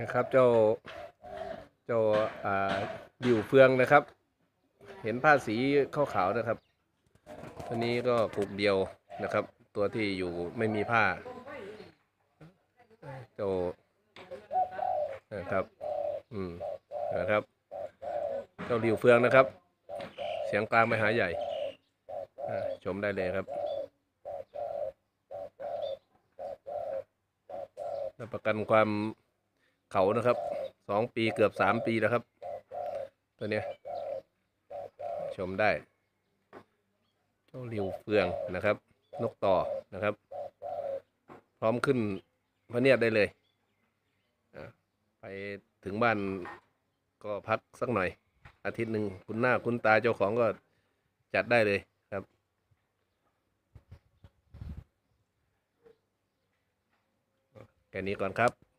นะครับ เจ้าเจ้าอ่าดิวเฟืองนะครับ เห็นผ้าสีขาวๆนะครับตัวนี้ก็กลุ่มเดียวนะครับ ตัวที่อยู่ไม่มีผ้า เจ้านะครับ อืมนะครับ เจ้าดิวเฟืองนะครับ เสียงกลางไปหาใหญ่ชมได้เลยครับรับประกันความ เขานะครับสองปีเกือบสามปีแล้วครับ ตัวเนี้ยชมได้ เจ้าริวเฟืองนะครับ นกต่อนะครับ พร้อมขึ้นพระเนียดได้เลยอะไปถึงบ้านก็พักสักหน่อย อาทิตย์หนึ่งคุณหน้าคุณตาเจ้าของก็จัดได้เลยครับแค่นี้ก่อนครับ